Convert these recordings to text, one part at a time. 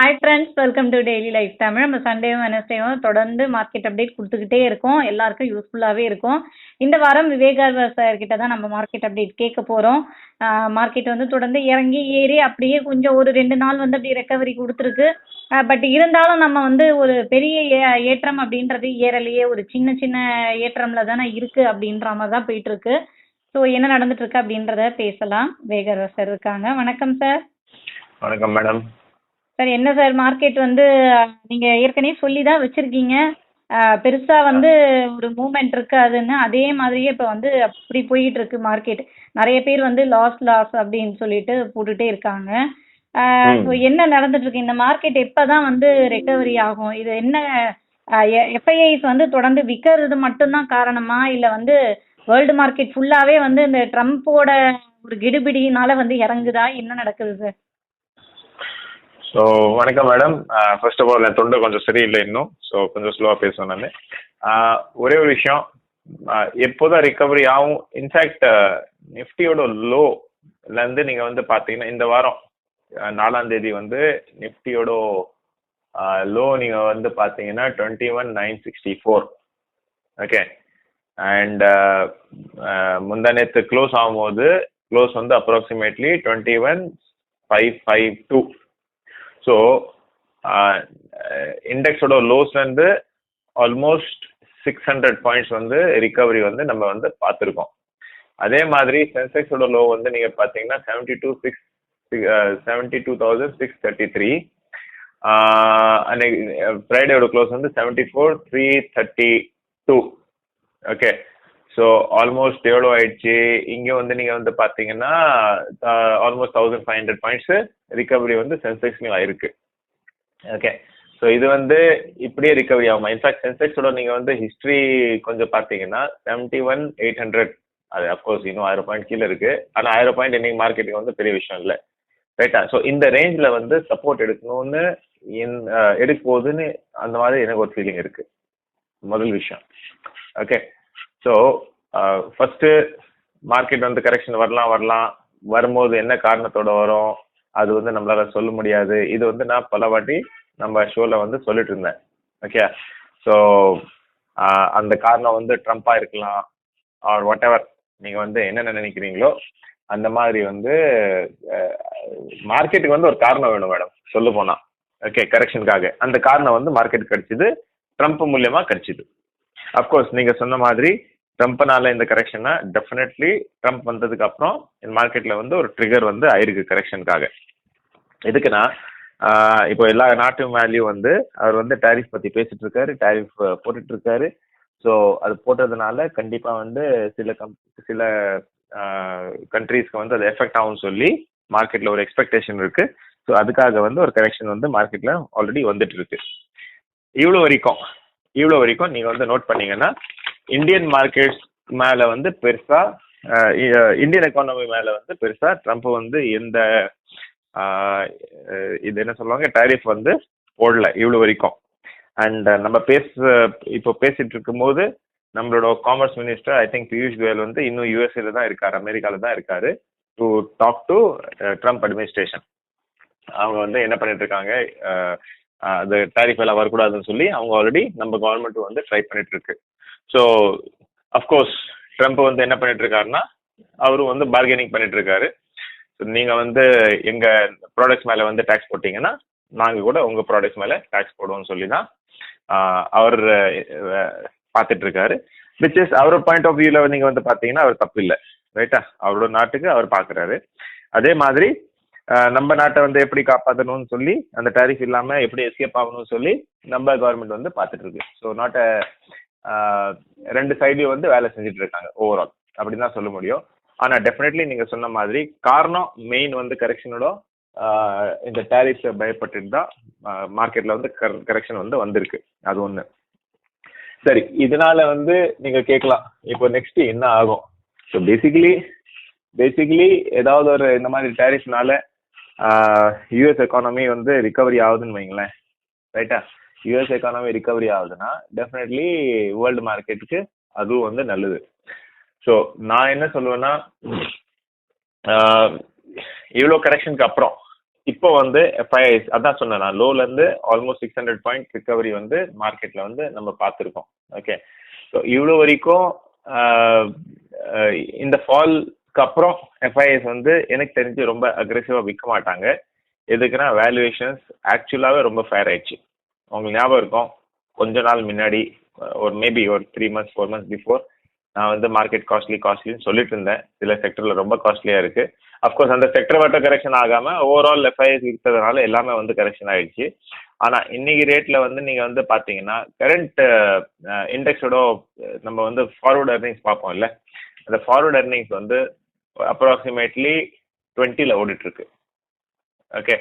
Hi friends welcome to daily life Tamil நம்ம சண்டேவும் வெனஸ்டேவும் தொடர்ந்து மார்க்கெட் அப்டேட் கொடுத்துக்கிட்டே இருக்கோம். எல்லாருக்கும் யூஸ்ஃபுல்லாகவே இருக்கும். இந்த வாரம் விவேகார்வா சார் கிட்ட தான் நம்ம மார்க்கெட் அப்டேட் கேட்க போகிறோம் மார்க்கெட் வந்து தொடர்ந்து இறங்கி ஏறி அப்படியே கொஞ்சம் ஒரு ரெண்டு நாள் வந்து அப்படியே ரெக்கவரி கொடுத்துருக்கு. பட் இருந்தாலும் நம்ம வந்து ஒரு பெரிய ஏற்றம் அப்படின்றது ஏறலையே. ஒரு சின்ன சின்ன ஏற்றம்ல தானே இருக்கு அப்படின்ற மாதிரி தான் போயிட்டுருக்கு. ஸோ என்ன நடந்துட்டு இருக்கு அப்படின்றத பேசலாம். விவேகார்வா சார் இருக்காங்க. வணக்கம் சார். வணக்கம் மேடம் சார் என்ன சார் மார்க்கெட் வந்து அஹ், நீங்க ஏற்கனவே சொல்லி தான் வச்சிருக்கீங்க பெருசா வந்து ஒரு மூவ்மெண்ட் இருக்காதுன்னு அதே மாதிரியே இப்ப வந்து அப்படி போயிட்டு இருக்கு மார்க்கெட் நிறைய பேர் வந்து லாஸ் லாஸ் அப்படின்னு சொல்லிட்டு போட்டுட்டே இருக்காங்க. ஸோ என்ன நடந்துட்டு இருக்கு? இந்த மார்க்கெட் எப்பதான் வந்து ரெக்கவரி ஆகும்? இது என்ன எஃப்ஐஐஸ் வந்து தொடர்ந்து விற்கிறது மட்டும்தான் காரணமா? இல்ல வந்து வேர்ல்டு மார்க்கெட் ஃபுல்லாவே வந்து இந்த ட்ரம்ப்போட ஒரு கிடுபிடினால வந்து இறங்குதா? என்ன நடக்குது சார்? ஸோ வணக்கம் மேடம் ஃபர்ஸ்ட் ஆஃப் ஆல் என் தொண்டை கொஞ்சம் சரியில்லை இன்னும். ஸோ கொஞ்சம் ஸ்லோவாக பேசுவேன் நான். ஒரே ஒரு விஷயம். எப்போதான் ரிகவரி ஆகும். இன்ஃபேக்ட் நிஃப்டியோட லோலேருந்து நீங்கள் வந்து பார்த்தீங்கன்னா இந்த வாரம் நாலாம் தேதி வந்து நிஃப்டியோட லோ நீங்கள் வந்து பார்த்தீங்கன்னா twenty one nine sixty four okay and முந்தா நேற்று க்ளோஸ் ஆகும்போது க்ளோஸ் வந்து approximately twenty one five five two so இண்டெக்ஸோட லோஸ்லேருந்து ஆல்மோஸ்ட் சிக்ஸ் ஹண்ட்ரட் பாயிண்ட்ஸ் வந்து ரிகவரி வந்து நம்ம வந்து பார்த்துருக்கோம். அதே மாதிரி சென்செக்ஸோட லோ வந்து நீங்கள் பார்த்தீங்கன்னா seventy two six seventy two thousand six thirty three அன்னைக்கு uh, ஃப்ரைடேயோட க்ளோஸ் வந்து seventy four three thirty two okay so almost எவ்வளோ ஆயிடுச்சு. இங்கே வந்து நீங்கள் வந்து பார்த்தீங்கன்னா almost thousand five hundred points recovery வந்து சென்செக்ஸ்லையும் ஆயிருக்கு. ஓகே ஸோ இது வந்து இப்படியே ரிகவரி ஆகுமா? இன்ஃபேக்ட் சென்செக்ஸோட நீங்கள் வந்து ஹிஸ்ட்ரி கொஞ்சம் பார்த்தீங்கன்னா செவன்ட்டி ஒன் எயிட் ஹண்ட்ரட் அது அஃப்கோர்ஸ் இன்னும் ஆயிரம் பாயிண்ட் கீழே இருக்கு. ஆனால் ஆயிரம் பாயிண்ட் இன்னைக்கு மார்க்கெட்டுக்கு வந்து பெரிய விஷயம் இல்லை. ரைட்டா ஸோ இந்த ரேஞ்சில் வந்து சப்போர்ட் எடுக்கணும்னு என்- எடுக்க போகுதுன்னு அந்த மாதிரி எனக்கு ஒரு ஃபீலிங் இருக்கு. முதல் விஷயம். ஓகே ஸோ ஃபஸ்ட்டு மார்க்கெட் வந்து கரெக்ஷன் வரலாம் வரலாம். வரும்போது என்ன காரணத்தோட வரும் அது வந்து நம்மளால சொல்ல முடியாது. இது வந்து நான் பல வாட்டி நம்ம ஷோல வந்து சொல்லிட்டு இருந்தேன். ஓகே ஸோ அந்த காரணம் வந்து ட்ரம்ப்பா இருக்கலாம் ஆர் வாட் எவர் நீங்க வந்து என்னென்ன நினைக்கிறீங்களோ அந்த மாதிரி வந்து மார்க்கெட்டுக்கு வந்து ஒரு காரணம் வேணும் மேடம் சொல்ல போனா. ஓகே கரெக்ஷனுக்காக அந்த காரணம் வந்து மார்க்கெட் கிடைச்சிது ட்ரம்ப் மூலியமா கிடைச்சிது. அப்கோர்ஸ் நீங்க சொன்ன மாதிரி ட்ரம்ப்னால இந்த கரெக்ஷனா டெஃபினெட்லி ட்ரம்ப் வந்ததுக்கு அப்புறம் இந்த மார்க்கெட்ல வந்து ஒரு ட்ரிகர் வந்து ஆயிருக்கு கரெக்ஷனுக்காக எதுக்குன்னா இப்போ எல்லா நாட்டு வேல்யூ வந்து அவர் வந்து டேரிஃப் பத்தி பேசிட்டு இருக்காரு டேரிஃப் போட்டுட்டு இருக்காரு ஸோ அது போட்டதுனால கண்டிப்பா வந்து சில கம் சில கண்ட்ரீஸ்க்கு வந்து அது எஃபெக்ட் ஆகும்னு சொல்லி மார்க்கெட்ல ஒரு எக்ஸ்பெக்டேஷன் இருக்கு. ஸோ அதுக்காக வந்து ஒரு கரெக்ஷன் வந்து மார்க்கெட்ல ஆல்ரெடி வந்துட்டு இருக்கு இவ்வளோ வரைக்கும் இவ்வளோ வரைக்கும் நீங்க வந்து நோட் பண்ணீங்கன்னா இந்தியன் மார்க்கெட்ஸ் மேல வந்து பெருசா இந்தியன் எக்கானமி மேல வந்து பெருசா ட்ரம்ப் வந்து எந்த இது என்ன சொல்லுவாங்க டாரிஃப் வந்து போடல இவ்வளோ வரைக்கும். அண்ட் நம்ம பேச இப்போ பேசிட்டு இருக்கும்போது நம்மளோட commerce minister I think Piyush Goyal வந்து இன்னும் யூஎஸ்ஏல தான் இருக்காரு அமெரிக்கால தான் இருக்காரு to talk to Trump administration அவங்க வந்து என்ன பண்ணிட்டு இருக்காங்க அது டாரிஃப் எல்லாம் வரக்கூடாதுன்னு சொல்லி அவங்க ஆல்ரெடி நம்ம கவர்மெண்ட் வந்து ட்ரை பண்ணிட்டு இருக்கு. ஸோ அஃப்கோர்ஸ் ட்ரம்ப் வந்து என்ன பண்ணிட்டு இருக்காருன்னா அவரும் வந்து பார்கெனிங் பண்ணிட்டு இருக்காரு நீங்க வந்து எங்க ப்ராடக்ட்ஸ் மேல வந்து டேக்ஸ் போட்டீங்கன்னா நாங்க கூட உங்க ப்ராடக்ட்ஸ் மேல டேக்ஸ் போடுவோம்னு சொல்லி தான் அவர் பார்த்துட்டு இருக்காரு விச் இஸ் அவரோட பாயிண்ட் ஆஃப் வியூல நீங்க வந்து பாத்தீங்கன்னா அவர் தப்பு இல்லை. ரைட்டா அவரோட நாட்டுக்கு அவர் பாக்குறாரு அதே மாதிரி நம்ம நாட்டை வந்து எப்படி காப்பாற்றணும்னு சொல்லி அந்த டாரிஃப் இல்லாம எப்படி எஸ்கேப் ஆகணும்னு சொல்லி நம்ம கவர்மெண்ட் வந்து பார்த்துட்டு இருக்கு ஸோ நாட் ரெண்டு சைட்லயும் வந்து வேலை செஞ்சுட்டு இருக்காங்க ஓவரால் அப்படின்னு தான் சொல்ல முடியும். ஆனால் டெஃபினெட்லி நீங்கள் சொன்ன மாதிரி காரணம் மெயின் வந்து கரெக்ஷனோட இந்த டேரிஃப் பயப்பட்டு தான் மார்க்கெட்டில் வந்து கரெக்ஷன் வந்து வந்திருக்கு. அது ஒன்று சரி இதனால வந்து நீங்கள் கேட்கலாம் இப்போ நெக்ஸ்ட் என்ன ஆகும்? ஸோ பேசிக்கலி பேசிக்கலி ஏதாவது ஒரு இந்த மாதிரி டேரிஃப்னால யூஎஸ் எக்கானமி வந்து ரிகவரி ஆகுதுன்னு வைங்களேன். ரைட்டா யூஎஸ் எக்கானமி ரிகவரி ஆகுதுன்னா டெஃபினெட்லி வேர்ல்டு மார்க்கெட்டுக்கு அதுவும் வந்து நல்லது. ஸோ நான் என்ன சொல்லுவேன்னா இவ்வளோ கரெக்ஷனுக்கு அப்புறம் இப்போ வந்து ஃபைவ் அதான் சொன்னேன் நான் லோலேருந்து almost six hundred point recovery வந்து மார்க்கெட்டில் வந்து நம்ம பார்த்துருக்கோம். ஓகே ஸோ இவ்வளோ வரைக்கும் இந்த ஃபால்க்கு அப்புறம் எஃப்ஐஎஸ் வந்து எனக்கு தெரிஞ்சு ரொம்ப அக்ரெசிவாக விற்க மாட்டாங்க. எதுக்குன்னா வேல்யூவேஷன்ஸ் ஆக்சுவலாகவே ரொம்ப ஃபேர் ஆயிடுச்சு. உங்களுக்கு ஞாபகம் இருக்கும். கொஞ்ச நாள் முன்னாடி ஒரு மேபி ஒரு three months four months before நான் வந்து மார்க்கெட் காஸ்ட்லி காஸ்ட்லின்னு சொல்லிட்டு இருந்தேன். சில செக்டர்ல ரொம்ப காஸ்ட்லியா இருக்கு. அஃப்கோர்ஸ் அந்த செக்டர் மட்டும் கரெக்ஷன் ஆகாம ஓவரால் எஃப்ஐஎஸ் இருக்கிறதுனால எல்லாமே வந்து கரெக்ஷன் ஆயிடுச்சு. ஆனா இன்னைக்கு ரேட்ல வந்து நீங்க வந்து பாத்தீங்கன்னா கரண்ட் இண்டெக்ஸோட நம்ம வந்து ஃபார்வர்ட் அர்னிங்ஸ் பார்ப்போம் இல்ல அந்த ஃபார்வர்ட் அர்னிங்ஸ் வந்து அப்ராக்சிமேட்லி டுவெண்ட்டில ஓடிட்டு இருக்கு. ஓகே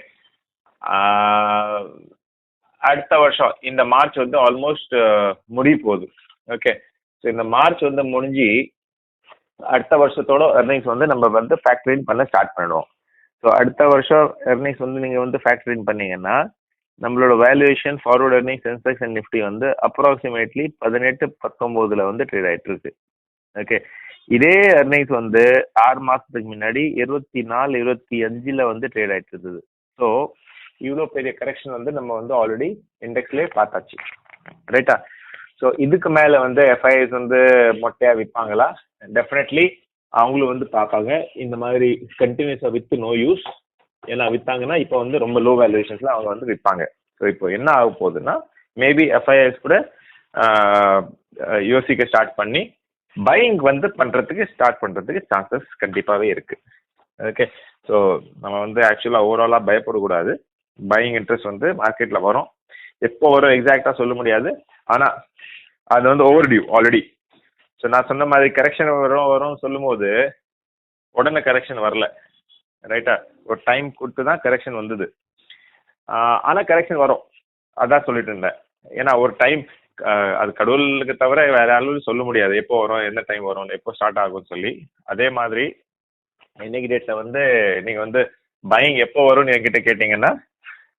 அடுத்த வருஷம் இந்த மார்ச் வந்து ஆல்மோஸ்ட் முடிய போகுது. ஓகே ஸோ இந்த மார்ச் வந்து முடிஞ்சு அடுத்த வருஷத்தோட எர்னிங்ஸ் வந்து நம்ம வந்து ஃபேக்டரின் பண்ண ஸ்டார்ட் பண்ணுவோம். ஸோ அடுத்த வருஷம் எர்னிங்ஸ் வந்து நீங்கள் வந்து ஃபேக்டரின் பண்ணீங்கன்னா நம்மளோட valuation forward earnings Sensex and Nifty வந்து அப்ராக்சிமேட்லி பதினெட்டு பத்தொம்போதுல வந்து ட்ரேட் ஆகிட்டு இருக்கு. ஓகே இதே earnings வந்து ஆறு மாதத்துக்கு முன்னாடி இருபத்தி நாலு இருபத்தி அஞ்சில் வந்து ட்ரேட் ஆகிட்டு இருந்தது. ஸோ இவ்வளோ பெரிய கரெக்ஷன் வந்து நம்ம வந்து ஆல்ரெடி இண்டெக்ஸ்லேயே பார்த்தாச்சு. ரைட்டா ஸோ இதுக்கு மேலே வந்து எஃப்ஐஎஸ் வந்து மொட்டையா விற்பாங்களா டெஃபினெட்லி அவங்களும் வந்து பார்ப்பாங்க. இந்த மாதிரி கண்டினியூஸாக வித்து நோ யூஸ் ஏன்னா வித்தாங்கன்னா இப்போ வந்து ரொம்ப லோ வேல்யூவேஷன்ஸ்ல அவங்க வந்து விற்பாங்க ஸோ இப்போ என்ன ஆக போகுதுன்னா மேபி எஃப்ஐஎஸ் கூட யோசிக்க ஸ்டார்ட் பண்ணி பையிங் வந்து பண்றதுக்கு ஸ்டார்ட் பண்றதுக்கு சான்சஸ் கண்டிப்பாகவே இருக்கு. ஓகே ஸோ நம்ம வந்து ஆக்சுவலாக ஓவராலாக பயப்படக்கூடாது. பையிங் இன்ட்ரெஸ்ட் வந்து மார்க்கெட்டில் வரும். எப்போ வரும் எக்ஸாக்டாக சொல்ல முடியாது. ஆனால் அது வந்து ஓவர் டியூ ஆல்ரெடி ஸோ நான் சொன்ன மாதிரி கரெக்ஷன் வரும் வரும் சொல்லும்போது உடனே கரெக்ஷன் வரல. ரைட்டா ஒரு டைம் கொடுத்து தான் கரெக்ஷன் வந்தது. ஆனால் கரெக்ஷன் வரும். அதான் சொல்லிட்டு இருந்தேன். ஏன்னா ஒரு டைம் அது கடவுளுக்கு தவிர வேற யாரும் சொல்ல முடியாது. எப்போ வரும் என்ன டைம் வரும் எப்போ ஸ்டார்ட் ஆகும்னு சொல்லி. அதே மாதிரி இன்னைக்கு டேட்ல வந்து நீங்க வந்து பையிங் எப்போ வரும்னு என்கிட்ட கேட்டீங்கன்னா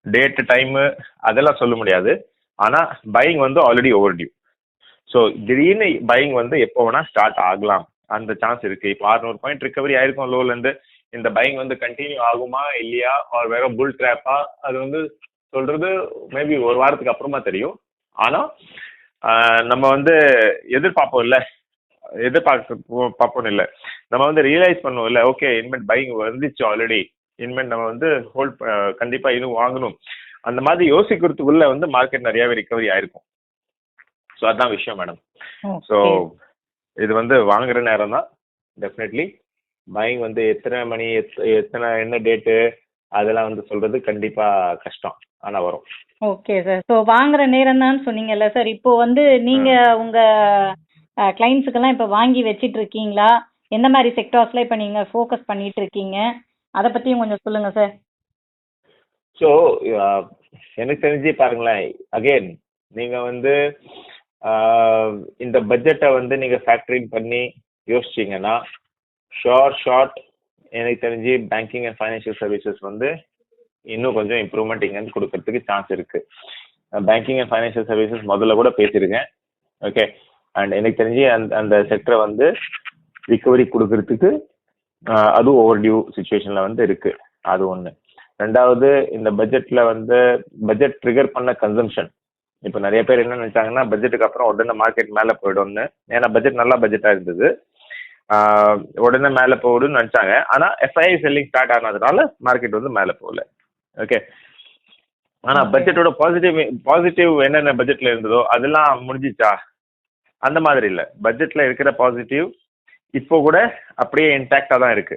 டேட்டு டைமு அதெல்லாம் சொல்ல முடியாது. ஆனால் பையிங் வந்து ஆல்ரெடி ஓவர் டியூ ஸோ திடீர்னு பையிங் வந்து எப்போ வேணால் ஸ்டார்ட் ஆகலாம். அந்த சான்ஸ் இருக்குது இப்போ 600 பாயிண்ட் ரிகவரி ஆயிருக்கும் லோலேருந்து இந்த பையிங் வந்து கண்டினியூ ஆகுமா இல்லையா? ஆர் வேற புல் ட்ராப்பா அது வந்து சொல்றது மேபி ஒரு வாரத்துக்கு அப்புறமா தெரியும். ஆனால் நம்ம வந்து எதிர்பார்ப்போம் இல்லை. எதிர்பார்க்க பார்ப்போம் இல்லை. நம்ம வந்து ரியலைஸ் பண்ணுவோம் இல்லை. ஓகே இன்மெண்ட் பையிங் வந்துச்சு ஆல்ரெடி இன்மெண்ட் நம்ம வந்து ஹோல்ட் கண்டிப்பா இன்னும் வாங்கணும். அந்த மாதிரி யோசிக்கிறதுக்குள்ள வந்து மார்க்கெட் நிறையவே ரிகவரி ஆயிருக்கும். ஸோ அதான் விஷயம் மேடம் ஸோ இது வந்து வாங்குற நேரம் தான். டெஃபினெட்லி பையிங் வந்து எத்தனை மணி எத்- எத்தனை என்ன டேட்டு அதெல்லாம் வந்து சொல்றது கண்டிப்பா கஷ்டம். ஆனா வரும். ஓகே சார் ஸோ வாங்குற நேரம் தான் சொன்னீங்கல்ல சார் இப்போ வந்து நீங்க உங்க கிளைண்ட்ஸுக்கெல்லாம் இப்போ வாங்கி வச்சிட்டு இருக்கீங்களா? எந்த மாதிரி செக்டார்ஸ்ல இப்போ நீங்க ஃபோக்கஸ் பண்ணிட்டு இருக்கீங்க? அதை பத்தியும் கொஞ்சம் சொல்லுங்க சார் ஸோ uh, எனக்கு தெரிஞ்சு பாருங்களேன். அகைன் நீங்க வந்து uh, இந்த பட்ஜெட்டை வந்து நீங்க ஃபேக்டரிங் பண்ணி யோசிச்சீங்கன்னா ஷார்ட் ஷார்ட் எனக்கு தெரிஞ்சு பேங்கிங் அண்ட் ஃபைனான்சியல் சர்வீசஸ் வந்து இன்னும் கொஞ்சம் இம்ப்ரூவ்மெண்ட் இங்கேருந்து கொடுக்கறதுக்கு சான்ஸ் இருக்கு. பேங்கிங் அண்ட் ஃபைனான்சியல் சர்வீசஸ் முதல்ல கூட பேசியிருக்கேன். ஓகே அண்ட் எனக்கு தெரிஞ்சு அந்த அந்த செக்டரை வந்து ரிகவரி கொடுக்கறதுக்கு அதுவும் ஓவர் டியூ சுச்சுவேஷன்ல வந்து இருக்கு. அது ஒன்று ரெண்டாவது இந்த பட்ஜெட்ல வந்து பட்ஜெட் ட்ரிகர் பண்ண கன்சம்ஷன் இப்போ நிறைய பேர் என்ன நினைச்சாங்கன்னா பட்ஜெட்டுக்கு அப்புறம் உடனே மார்க்கெட் மேலே போயிடும்னு. ஏன்னா பட்ஜெட் நல்ல பட்ஜெட்டாக இருந்தது. உடனே மேலே போகுதுன்னு நினச்சாங்க. ஆனால் எஃப்ஐஐ செல்லிங் ஸ்டார்ட் ஆனதுனால மார்க்கெட் வந்து மேலே போகல. ஓகே ஆனால் Okay. பட்ஜெட்டோட பாசிட்டிவ் பாசிட்டிவ் என்னென்ன பட்ஜெட்ல இருந்ததோ அதெல்லாம் முடிஞ்சிச்சா? அந்த மாதிரி இல்லை. பட்ஜெட்ல இருக்கிற பாசிட்டிவ் இப்போ கூட அப்படியே இன்டாக்டா தான் இருக்கு.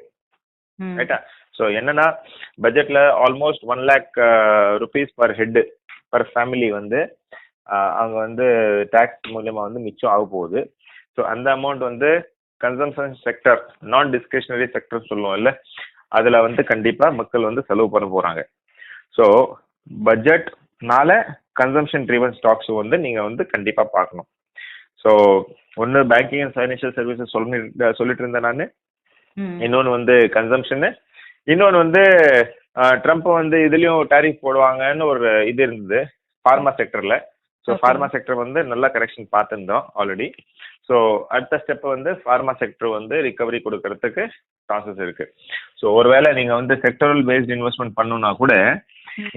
ரைட்டா ஸோ என்னன்னா பட்ஜெட்ல almost one lakh rupees per head per family வந்து ஆஹ் அவங்க வந்து டேக்ஸ் மூலியமா வந்து மிச்சம் ஆக போகுது. ஸோ அந்த அமௌண்ட் வந்து கன்சம்ஷன் செக்டர் நான் டிஸ்கிரிஷனரி செக்டர் சொல்லுவோம் இல்ல? அதுல வந்து கண்டிப்பா மக்கள் வந்து செலவு பண்ண போறாங்க. ஸோ பட்ஜெட்னால கன்சம்ஷன் ட்ரிவன் ஸ்டாக்ஸ் வந்து நீங்க வந்து கண்டிப்பா பார்க்கணும். ஸோ ஒன்று பேங்கிங் அண்ட் ஃபைனான்சியல் சர்வீசஸ் சொல்லி சொல்லிட்டு இருந்தேன் நான். ம். இன்னொன்று வந்து கன்சம்ஷனு இன்னொன்று வந்து ட்ரம்ப் வந்து இதுலயும் டாரிஃப் போடுவாங்கன்னு ஒரு இது இருந்தது ஃபார்மா செக்டர்ல ஸோ. ஃபார்மா செக்டர் வந்து நல்ல கரெக்ஷன் பார்த்துருந்தோம் ஆல்ரெடி ஸோ அடுத்த ஸ்டெப் வந்து ஃபார்மா செக்டர் வந்து ரிகவரி கொடுக்கறதுக்கு ப்ராசஸ் இருக்கு. ஸோ ஒருவேளை நீங்க வந்து செக்டரல் பேஸ்ட் இன்வெஸ்ட்மெண்ட் பண்ணணும்னா கூட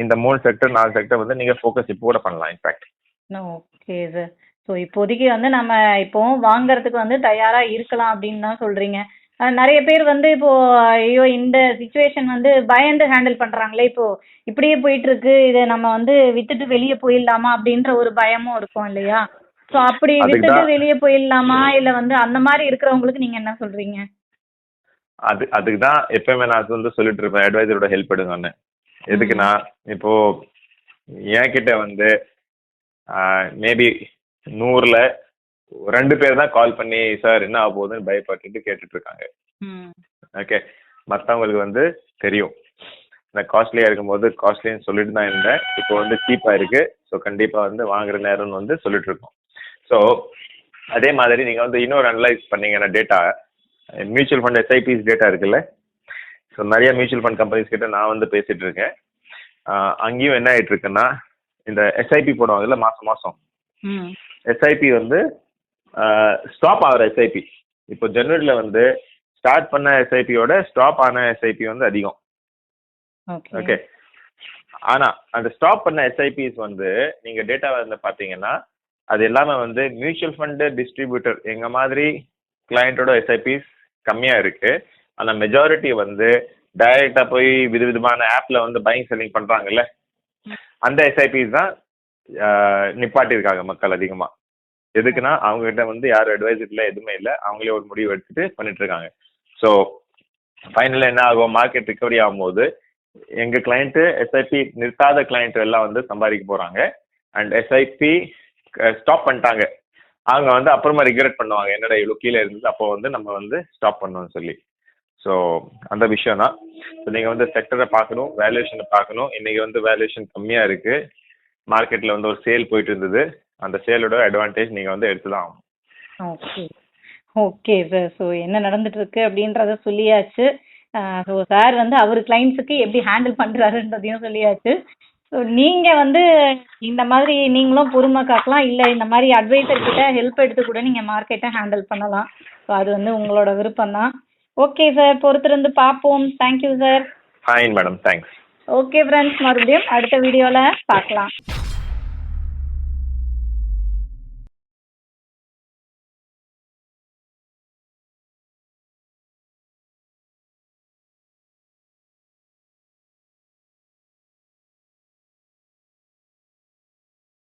இந்த மூணு செக்டர் நாலு செக்டர் வந்து நீங்க ஃபோக்கஸ் இப்போ கூட பண்ணலாம் இன்ஃபேக்ட் ஓகே சார் ஸோ இப்போதைக்கு வந்து நம்ம இப்போ வாங்குறதுக்கு வந்து தயாரா இருக்கலாம் அப்படின்னு தான் சொல்றீங்க. நிறைய பேர் வந்து இப்போ ஐயோ இந்த சுச்சுவேஷன் வந்து பயந்து ஹேண்டில் பண்றாங்களே இப்போ. இப்படியே போயிட்டு இருக்கு இதை நம்ம வந்து வித்துட்டு வெளியே போயிடலாமா அப்படின்ற ஒரு பயமும் இருக்கும் இல்லையா? ஸோ அப்படி வித்துட்டு வெளியே போயிடலாமா? இல்ல வந்து அந்த மாதிரி இருக்கிறவங்களுக்கு நீங்க என்ன சொல்றீங்க? அது அதுக்கு தான் எப்பயுமே நான் வந்து சொல்லிட்டு இருப்பேன். அட்வைசரோட ஹெல்ப் எடுங்கன்னு. எதுக்குன்னா இப்போ என்கிட்ட வந்து மேபி நூறுல ரெண்டு பேர் தான் கால் பண்ணி சார் என்ன ஆக போகுதுன்னு பயப்பட்டுட்டு கேட்டுட்டு இருக்காங்க ம். ஓகே மற்றவங்களுக்கு வந்து தெரியும். இந்த காஸ்ட்லியாக இருக்கும்போது காஸ்ட்லின்னு சொல்லிட்டு தான் இருந்தேன். இப்போ வந்து சீப்பாக இருக்கு. ஸோ கண்டிப்பாக வந்து வாங்குற நேரம்னு வந்து சொல்லிட்டு இருக்கோம் ஸோ அதே மாதிரி நீங்கள் வந்து இன்னொரு அனலைஸ் பண்ணீங்கன்னா data mutual fund SIPs data இருக்குல்ல? ஸோ நிறைய மியூச்சுவல் ஃபண்ட் கம்பெனிஸ் கிட்ட நான் வந்து பேசிட்டு இருக்கேன் அங்கேயும் என்ன ஆயிட்டு இருக்குன்னா இந்த எஸ்ஐபி போடுவாங்கல்ல மாசம் மாசம். எஸ்ஐபி வந்து ஸ்டாப் ஆகிற எஸ்ஐபி இப்போ ஜனவரியில வந்து ஸ்டார்ட் பண்ண எஸ்ஐபியோட ஸ்டாப் ஆன எஸ்ஐபி வந்து அதிகம். ஓகே. ஓகே. ஆனா அந்த ஸ்டாப் பண்ண எஸ்ஐபிஸ் வந்து நீங்க டேட்டா வந்து பாத்தீங்கன்னா அது எல்லாமே வந்து மியூச்சுவல் ஃபண்டு டிஸ்ட்ரிபியூட்டர் எங்க மாதிரி கிளையண்டோட எஸ்ஐபிஸ் கம்மியா இருக்கு. ஆனா மெஜாரிட்டி வந்து டைரக்டா போய் விதவிதமான ஆப்ல வந்து பையிங் செல்லிங் பண்றாங்கல்ல. அந்த எஸ்ஐபிஸ் தான் நிப்பாட்டியிருக்காங்க மக்கள் அதிகமா. எதுக்குன்னா அவங்க கிட்ட வந்து யாரும் அட்வைஸ் இல்லை எதுவுமே இல்லை. அவங்களே ஒரு முடிவு எடுத்துட்டு பண்ணிட்டு இருக்காங்க ஸோ ஃபைனலாக என்ன ஆகும்? மார்க்கெட் ரிகவரி ஆகும்போது எங்க கிளைண்ட் எஸ்ஐபி நிறுத்தாத கிளைண்ட் எல்லாம் வந்து சம்பாதிக்க போறாங்க. அண்ட் எஸ்ஐபி ஸ்டாப் பண்ணிட்டாங்க. அவங்க வந்து அப்புறமா ரிக்ரெட் பண்ணுவாங்க. என்னடா இவ்வளோ கீழே இருந்தது அப்போ வந்து நம்ம வந்து ஸ்டாப் பண்ணோம்னு சொல்லி. ஸோ அந்த விஷயம் தான் ஸோ நீங்கள் வந்து செக்டரை பார்க்கணும் வேல்யூஷனை பார்க்கணும். இன்னைக்கு வந்து வேல்யூஷன் கம்மியாக இருக்கு. மார்க்கெட்டில் வந்து ஒரு சேல் போயிட்டு இருந்தது அந்த சேலோட அட்வான்டேஜ் நீங்கள் வந்து எடுத்து தான் ஆகணும். ஓகே ஓகே சார் ஸோ என்ன நடந்துட்டு இருக்கு அப்படின்றத சொல்லியாச்சு. ஸோ சார் வந்து அவர் கிளைண்ட்ஸுக்கு எப்படி ஹேண்டில் பண்றாருன்றதையும் சொல்லியாச்சு. ஸோ நீங்க வந்து இந்த மாதிரி நீங்களும் பொறுமை காக்கலாம். இல்லை இந்த மாதிரி அட்வைசர் கிட்ட ஹெல்ப் எடுத்து கூட நீங்க மார்க்கெட்டை ஹேண்டில் பண்ணலாம். ஸோ அது வந்து உங்களோட விருப்பம் தான் ஓகே சார் பொறுத்திருந்து பார்ப்போம். Thank you sir fine madam thanks okay friends மறுபடியும் அடுத்த வீடியோவில் பார்க்கலாம்.